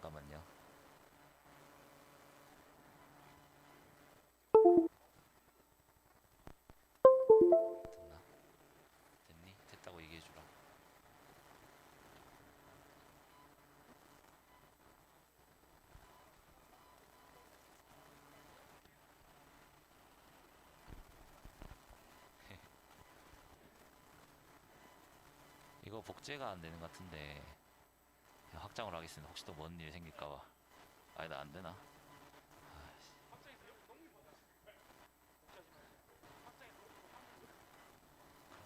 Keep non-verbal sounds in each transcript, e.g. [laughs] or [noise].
잠깐만요. 됐나? 됐니? 됐다고 얘기해 주라. [laughs] 이거 복제가 안 되는 것 같은데 확장을 하겠습니다. 혹시 또 뭔일 생길까봐. 아니다 안 되나?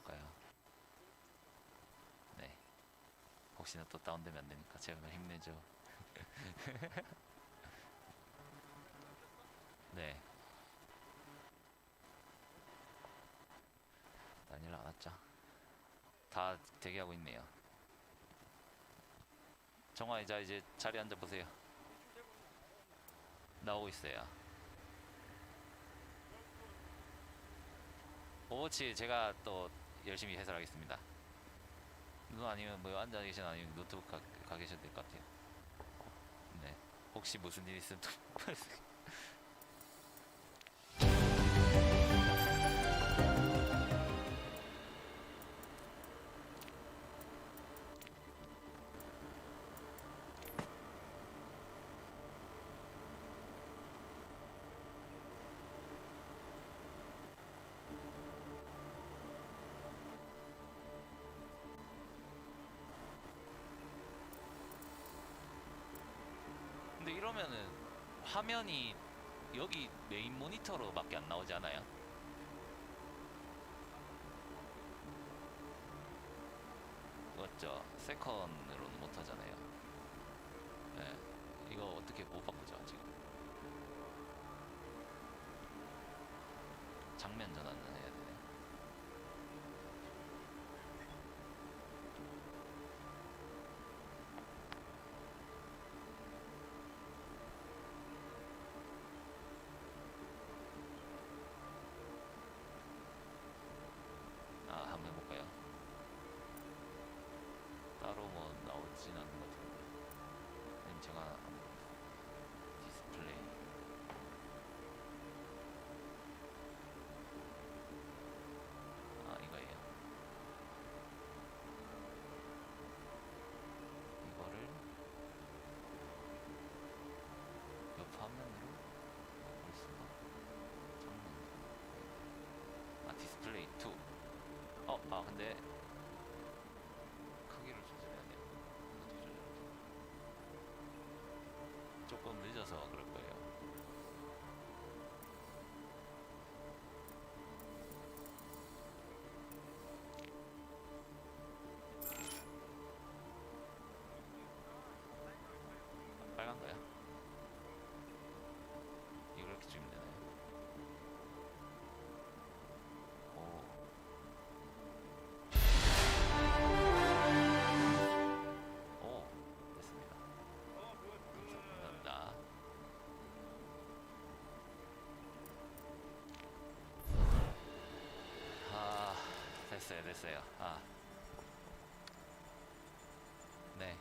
그럴까요? 네. 혹시나 또 다운되면 안 되니까 제가 그냥 힘내죠. [laughs] 네. 난일 안 왔죠. 다 대기하고 있네요. 정화 이자 이제 자리 앉아 보세요. 나오고 있어요. 오버워치 제가 또 열심히 해설하겠습니다. 눈 아니면 뭐 앉아 계시나 아니면 노트북 가, 가 계셔도 될 것 같아요. 네. 혹시 무슨 일 있으면 또 [laughs] 이러면은 화면이 여기 메인 모니터로밖에 안 나오지 않아요? 맞죠? 세컨으로는 못 하잖아요. 네. 이거 어떻게 못 바꾸죠, 지금? 장면 전환은 근데 크기를 조절해야 돼요. 조금 늦어서 거 됐어요. 아, 네.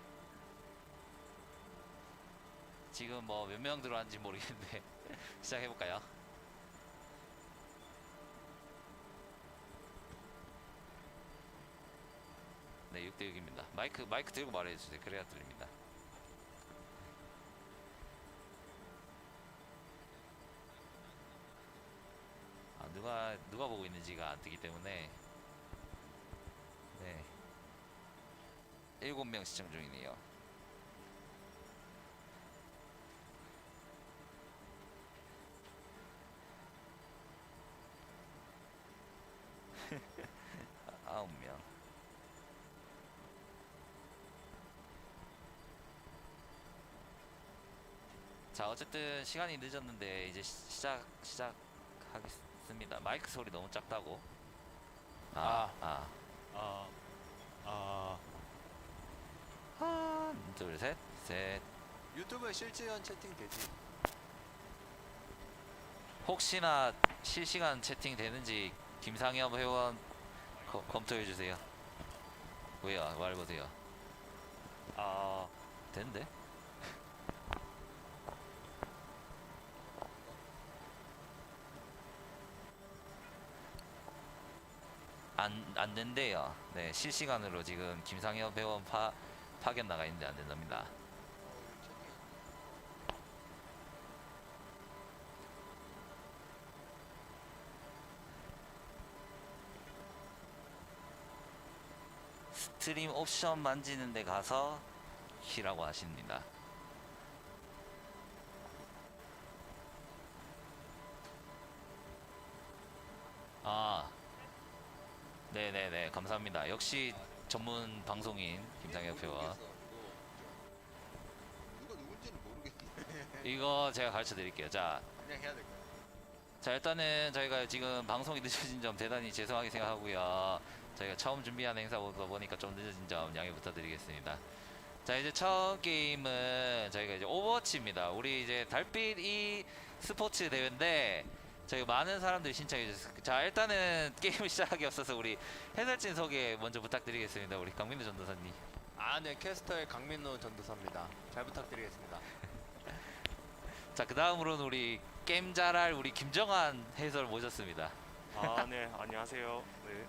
지금 뭐 몇 명 들어왔는지 모르겠는데 [laughs] 시작해볼까요? 네, 6대6입니다. 마이크, 마이크 들고 말해주세요. 그래야 들립니다. 아, 누가, 누가 보고 있는지가 안 뜨기 때문에. 7명 시청 중이네요. [laughs] 아홉 명. 자 어쨌든 시간이 늦었는데 이제 시- 시작 시작하겠습니다. 마이크 소리 너무 작다고. 아, 아, 아, 아, 한둘셋 셋 유튜브에 실시간 채팅 되지. 혹시나 실시간 채팅 되는지 김상엽 회원 거, 검토해 주세요. 왜요? 말 보세요. 아, 된대. 안, 안 된대요. 네, 실시간으로 지금 김상엽 회원 파, 파견 나가 있는데 안 된답니다. 스트림 옵션 만지는 데 가서 키라고 하십니다. 아, 네네네, 감사합니다. 역시 전문 방송인 김상혁 회원. 누가 누군지는 모르겠는데 이거 제가 가르쳐 드릴게요. 자, 그냥 해야 될 거야. 자 일단은 저희가 지금 방송이 늦어진 점 대단히 죄송하게 생각하고요. 저희가 처음 준비한 행사보다 보니까 좀 늦어진 점 양해 부탁드리겠습니다. 자 이제 첫 게임은 저희가 이제 오버워치입니다. 우리 이제 달빛 이 스포츠 대회인데 저희 많은 사람들이 신청해 주셨어요. 자 일단은 [laughs] 게임 시작하기 앞서서 우리 해설진 소개 먼저 부탁드리겠습니다. 우리 강민우 전도사님. 아, 네, 캐스터의 강민호 전도사입니다. 잘 부탁드리겠습니다. [laughs] 자 그 다음으로는 우리 게임 잘할 우리 김정환 해설 모셨습니다. 아, 네, 안녕하세요. 네.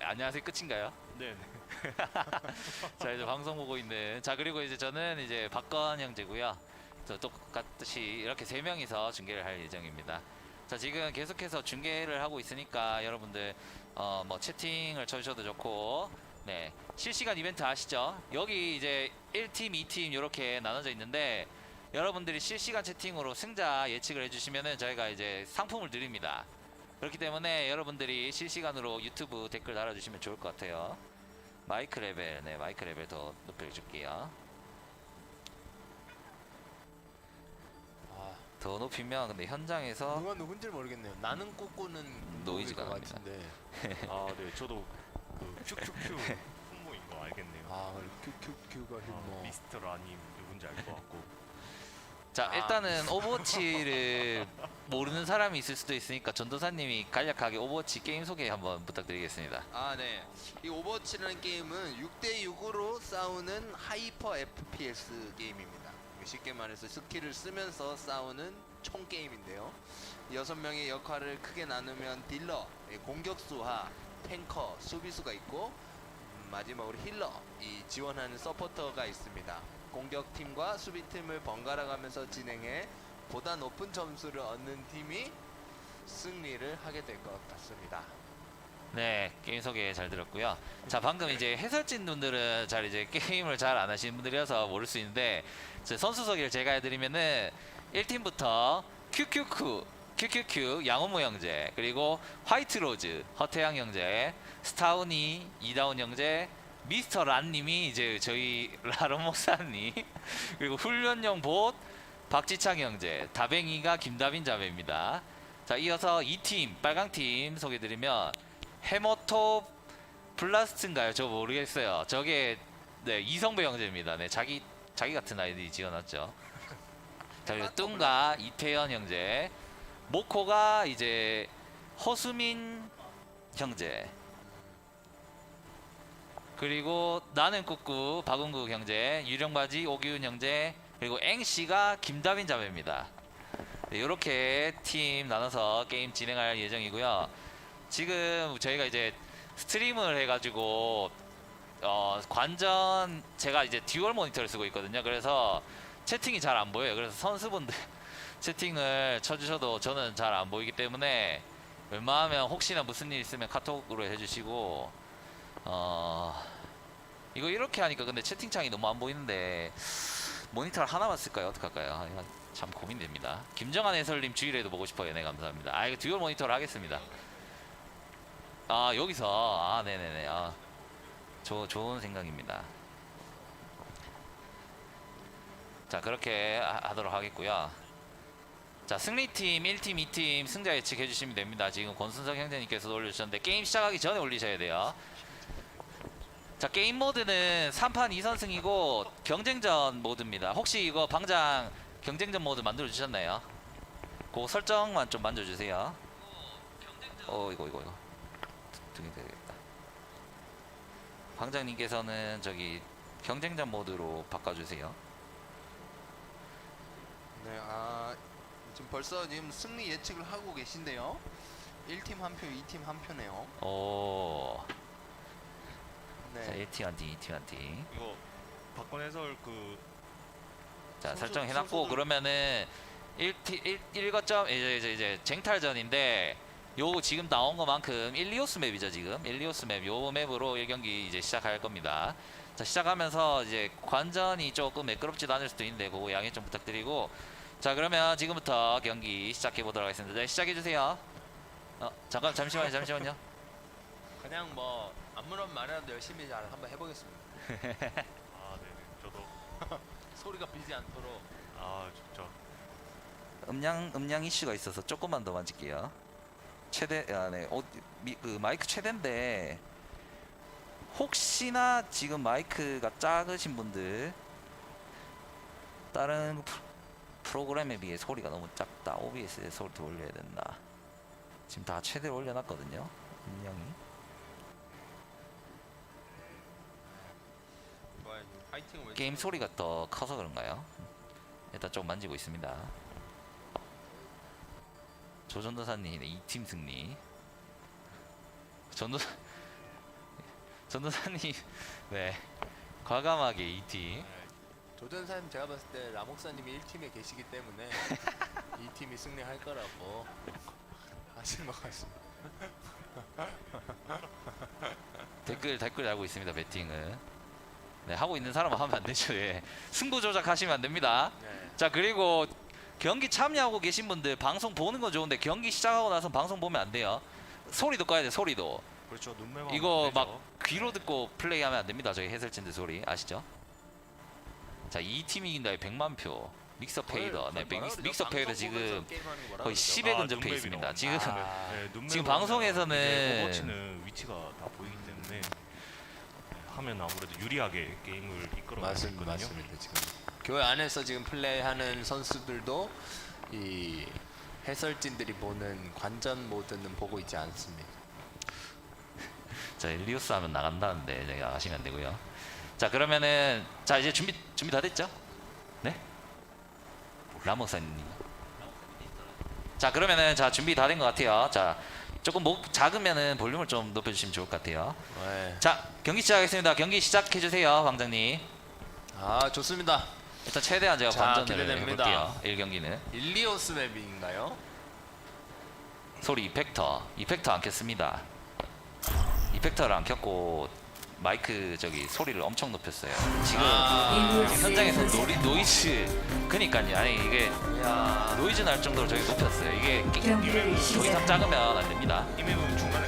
[laughs] 안녕하세요 끝인가요? 네. 자 이제 방송 보고 있는 자 그리고 이제 저는 이제 박건 형제고요. 저 똑같이 이렇게 세 명이서 중계를 할 예정입니다. 자 지금 계속해서 중계를 하고 있으니까 여러분들 어 뭐 채팅을 쳐주셔도 좋고 네 실시간 이벤트 아시죠? 여기 이제 1팀, 2팀 이렇게 나눠져 있는데 여러분들이 실시간 채팅으로 승자 예측을 해주시면은 저희가 이제 상품을 드립니다. 그렇기 때문에 여러분들이 실시간으로 유튜브 댓글 달아주시면 좋을 것 같아요. 마이크 레벨, 네 마이크 레벨 더 높여줄게요. 더 높이면 근데 현장에서 누가 누군지 모르겠네요. 나는 꾸꾸는 노이즈가 것 납니다. 같은데. [laughs] 아, 네, 저도 그 큐큐큐 [laughs] 홍보인 거 알겠네요. 아, 큐큐큐가 아, 뭐 미스터 라님 누군지 알 것 같고. 자 아. 일단은 오버워치를 모르는 사람이 있을 수도 있으니까 전도사님이 간략하게 오버워치 게임 소개 한번 부탁드리겠습니다. 아, 네. 이 오버워치라는 게임은 6대 6으로 싸우는 하이퍼 FPS 게임입니다. 쉽게 말해서 스킬을 쓰면서 싸우는 총 게임인데요. 여섯 명의 역할을 크게 나누면 딜러, 예, 공격수와 탱커, 수비수가 있고 음, 마지막으로 힐러, 이 지원하는 서포터가 있습니다. 공격팀과 수비팀을 번갈아 가면서 진행해 보다 높은 점수를 얻는 팀이 승리를 하게 될 것 같습니다. 네 게임 소개 잘 들었고요. 자 방금 이제 해설진 분들은 잘 이제 게임을 잘 안 하시는 분들이어서 모를 수 있는데 저 선수 소개를 제가 해드리면은 1팀부터 큐큐큐 큐큐큐 양호모 형제 그리고 화이트 로즈 허태양 형제 스타우니 이다운 형제 미스터 란님이 이제 저희 [laughs] 라론 목사님 그리고 훈련용 봇 박지창 형제 다뱅이가 김다빈 자매입니다. 자 이어서 2팀 빨강 팀 소개드리면 해머톱 블라스트인가요? 저 모르겠어요. 저게 네 이성배 형제입니다. 네 자기 자기 같은 아이들이 지어놨죠. 자 그리고 뚱가 이태현 형제, 모코가 이제 허수민 형제, 그리고 나는 꾸꾸 박은구 형제, 유령바지 오기훈 형제, 그리고 앵씨가 김다빈 자매입니다. 이렇게 팀 나눠서 게임 진행할 예정이고요. 지금 저희가 이제 스트림을 해가지고 어, 관전 제가 이제 듀얼 모니터를 쓰고 있거든요. 그래서 채팅이 잘 안 보여요. 그래서 선수분들 [laughs] 채팅을 쳐주셔도 저는 잘 안 보이기 때문에 웬만하면 혹시나 무슨 일 있으면 카톡으로 해주시고 어 이거 이렇게 하니까 근데 채팅창이 너무 안 보이는데 모니터를 하나만 쓸까요? 어떡할까요? 아, 참 고민됩니다. 김정한 해설님 주일에도 보고 싶어요. 네 감사합니다. 아 이거 듀얼 모니터를 하겠습니다. 아 여기서 아 네네네 아 조, 좋은 생각입니다. 자 그렇게 하, 하도록 하겠고요. 자 승리팀 1팀 2팀 승자 예측 해 주시면 됩니다. 지금 권순석 형제님께서 올려주셨는데 게임 시작하기 전에 올리셔야 돼요. 자 게임 모드는 3판 2선승이고 경쟁전 모드입니다. 혹시 이거 방장 경쟁전 모드 만들어 주셨나요? 그 설정만 좀 만져 주세요. 어 이거 이거 이거 등이 되겠다. 방장님께서는 저기 경쟁전 모드로 바꿔주세요. 네, 아 지금 벌써 지금 승리 예측을 하고 계신데요. 1팀 한 표, 2팀 한 표네요. 오. 자, 네. 1팀 한 팀, 2팀 한 팀. 이거 박건 해설 그 자, 선수- 설정해놨고 선수들- 그러면은 1티 1, 1거점 이제 이제 이제 쟁탈전인데 요 지금 나온 것만큼 일리오스 맵이죠 지금 일리오스 맵 요 맵으로 1경기 이제 시작할 겁니다. 자 시작하면서 이제 관전이 조금 매끄럽지도 않을 수도 있는데 그거 양해 좀 부탁드리고 자 그러면 지금부터 경기 시작해 보도록 하겠습니다. 네, 시작해 주세요. 어 잠깐 잠시만요 잠시만요. [laughs] 그냥 뭐 아무런 말이라도 열심히 잘 한번 해보겠습니다. [laughs] 아, 네. 저도 [laughs] 소리가 비지 않도록. 아, 진짜 음량 음량 이슈가 있어서 조금만 더 만질게요. 최대 아네 어, 미, 그 마이크 최대인데 혹시나 지금 마이크가 작으신 분들 다른 프로- 프로 그램에 비해 소리가 너무 작다. OBS에 소리 더 올려야 된다. 지금 다 최대로 올려놨거든요. 음량이. 뭐 게임 소리가 더 커서 그런가요? 일단 좀 만지고 있습니다. 조 전도사님의 2팀 승리. 전도 전도사님 네 과감하게 2팀. 네. 조전사님 제가 봤을 때 라목사님이 1팀에 계시기 때문에 [laughs] 이 팀이 승리할 거라고 하시는 것 같습니다. [laughs] 댓글 댓글 달고 있습니다 배팅은. 네 하고 있는 사람은 하면 안 되죠. 예. 승부 조작하시면 안 됩니다. 네. 자 그리고 경기 참여하고 계신 분들 방송 보는 건 좋은데 경기 시작하고 나서 방송 보면 안 돼요. 소리도 꺼야 돼 소리도. 그렇죠. 눈매만 이거 막 귀로 듣고 플레이하면 안 됩니다. 저희 해설진들 소리 아시죠? 자, 이 팀이 이긴다에 100만 표. 믹서 페이더. 네, 백- 믹서, 믹서 페이더 지금 거의 10에 근접해 있습니다. 지금 아, [laughs] 네, 지금 방송에서는 이제 오버워치는 위치가 다 보이기 때문에 [laughs] 네, 하면 아무래도 유리하게 게임을 이끌어갈 수 맞습니다, 있거든요. 맞습니다. 지금 교회 안에서 지금 플레이하는 선수들도 이 해설진들이 보는 관전 모드는 보고 있지 않습니다. [laughs] 자, 엘리오스 하면 나간다는데 제가 아시면 안 되고요. 자, 그러면은 자, 이제 준비 준비 다 됐죠? 네? 라모사님. 자, 그러면은 자, 준비 다 된 것 같아요. 자, 조금 목 작으면은 볼륨을 좀 높여 주시면 좋을 것 같아요. 네. 자, 경기 시작하겠습니다. 경기 시작해 주세요, 왕장님. 아 좋습니다. 일단 최대한 제가 자, 기대됩니다. 해볼게요. 1경기는 일리오스 맵인가요? 소리 이펙터, 이펙터 안 켰습니다. 이펙터를 안 켰고 마이크 저기 소리를 엄청 높였어요. 지금 아, 현장에서 노리, 노이즈, 그니까요. 아니 이게 야, 노이즈 날 정도로 저기 높였어요. 이게 경기를 더 이상 시작. 작으면 안 됩니다. 이 맵은 중간에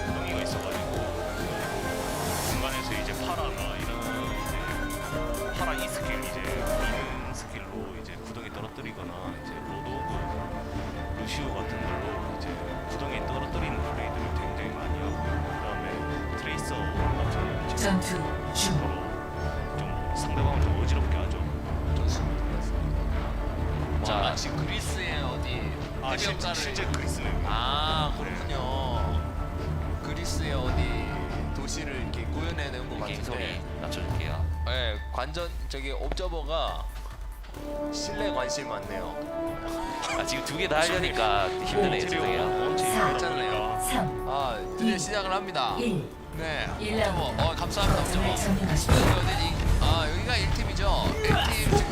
전투 중 좀 상대방을 좀 어지럽게 하죠. 좋습니다. 자. 와, 마치 그리스의 어디 아 실, 해변가를 실제 그리스 맵. 아 그렇군요. 그리스의 어디 도시를 이렇게 구현해낸 것 게임 소리 같은데. 낮춰줄게요. 네, 관전 저기 옵저버가 실내 관심 많네요. 아 지금 두 개 다 하려니까 힘드네요. 죄송해요. 괜찮네요. 3아 드디어 시작을 합니다. 1 네. 어 감사합니다? 아 여기가 1팀이죠. 1팀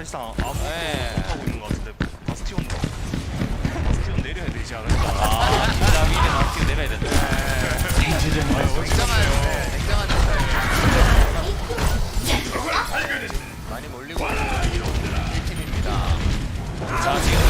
사실상 아무도 네. 하고 있는 것 같은데 바스티온 바스티온 내려야 되지 않을까? 아, 진짜 위에 마스크 내려야 된다. 굉장한, 네, 굉장한 네. 네. 네. 많이 몰리고 있는 1팀입니다. 자, 지금